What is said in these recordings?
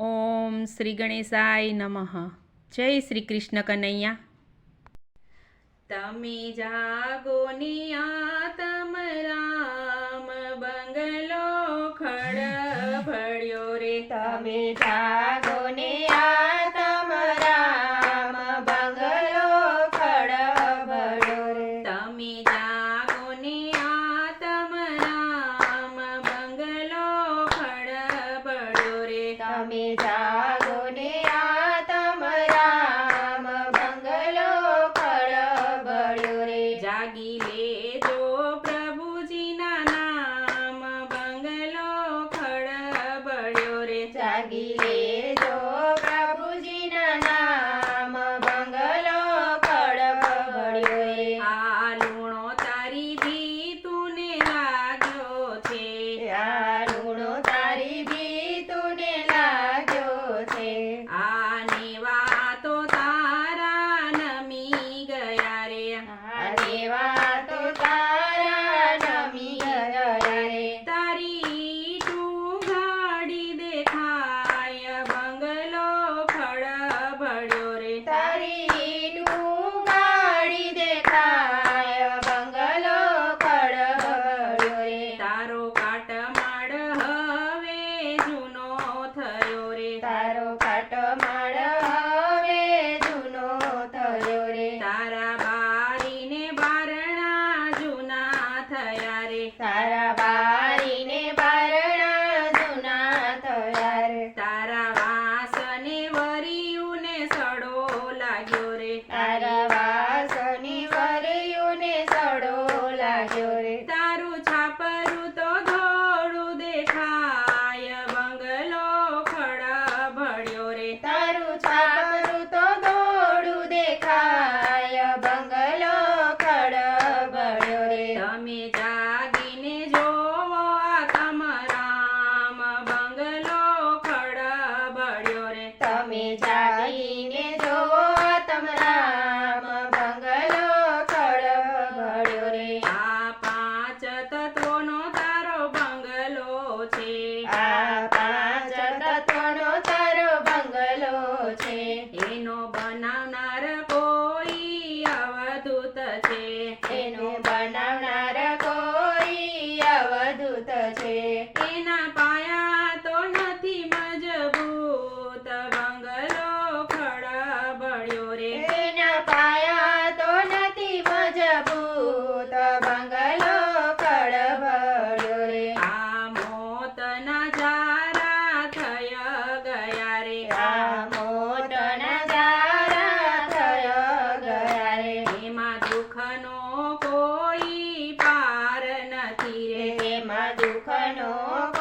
ઓમ શ્રી ગણેશાય નમઃ. જય શ્રી કૃષ્ણ કનૈયા. તમે જાગો નિયા તમ રામ બંગલો ખડ ભળ્યો રે. તમે જાગો ને આ તમ રામ બંગલો ખડબડો રે. તમે જાગો ને આ તમ રામ બંગલો ખડ ભળ્યો રે તમે જાગો ને આ તમ રામ બંગલો ખડબડ્યો રે જાગી લેજો પ્રભુજીના નામ બંગલો ખડબડ્યો રે જાગી લેજો પ્રભુજીના નામ. બંગલો ખડબડ્યો આ લૂણો તારી ભીતુને લાગ્યો છે. આ લૂણો તારી ભીતુને લાગ્યો છે. આને તો તારા નમી ગયા રે. અને તો તારા નમી ગયા રે તારી તું ગાડી દેખાય બંગલો ખડબડ્યો રે તારી લાગ્યો રે તારું છાપરું તો ધોળું દેખાય. બંગલો ખડબડ્યો રે. તારું છાપરું તો દોડું દેખાય. બંગલો ખડબડ્યો રે. તમે જાગીને જોવો આ તમ રામ બંગલો ખડબડ્યો રે. તમે જાગીને જોવો તમરામ બંગલો ખડબડ્યો રે આ પાંચ તત્વોનો તારો બંગલો છે આ પાંચ તત્વનો તારો બંગલો છે એનો બનાવનાર કોઈ અવધૂત છે એનો બનાવનાર કોઈ અવધૂત છે. એના પાયા તો નથી મજબૂત. બંગલો ખડબડ્યો રે. સુખનો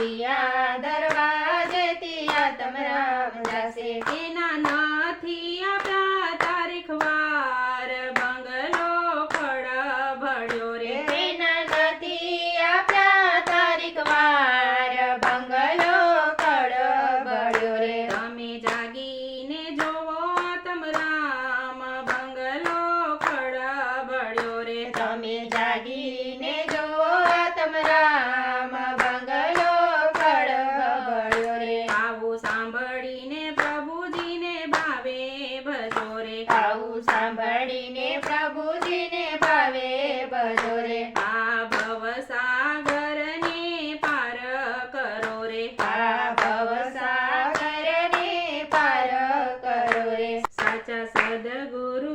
એમાં પિયા દરવાજેથી આતમરામ જશે એના प्रभुजीने पावे बजोरे. हा भवसागरने पार करो रे हा भवसागरने पार करो रे साचा सद्गुरु